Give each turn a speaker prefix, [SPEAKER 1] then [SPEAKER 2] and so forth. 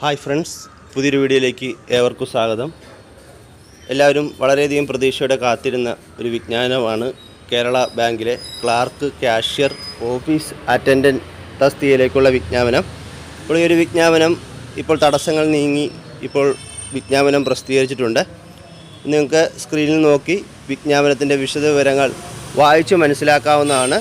[SPEAKER 1] Hi friends പുതിയൊരു വീഡിയോയിലേക്ക് ഏവർക്കും സ്വാഗതം. എല്ലാവരും വളരെയധികം പ്രതീക്ഷയോടെ കാത്തിരുന്ന ഒരു വിജ്ഞാനമാണ് കേരള ബാങ്കിലെ ക്ലാർക്ക് കാഷ്യർ ഓഫീസ് അറ്റൻഡന്റ് തസ്തികയിലേക്കുള്ള വിജ്ഞാപനം. ഇപ്പോൾ ഈ ഒരു വിജ്ഞാപനം ഇപ്പോൾ തടസ്സങ്ങൾ നീങ്ങി ഇപ്പോൾ വിജ്ഞാപനം പ്രസിദ്ധീകരിച്ചിട്ടുണ്ട്. നിങ്ങൾക്ക് സ്ക്രീനിൽ നോക്കി വിജ്ഞാപനത്തിന്റെ വിശദവിവരങ്ങൾ വായിച്ച് മനസ്സിലാക്കാവുന്നതാണ്.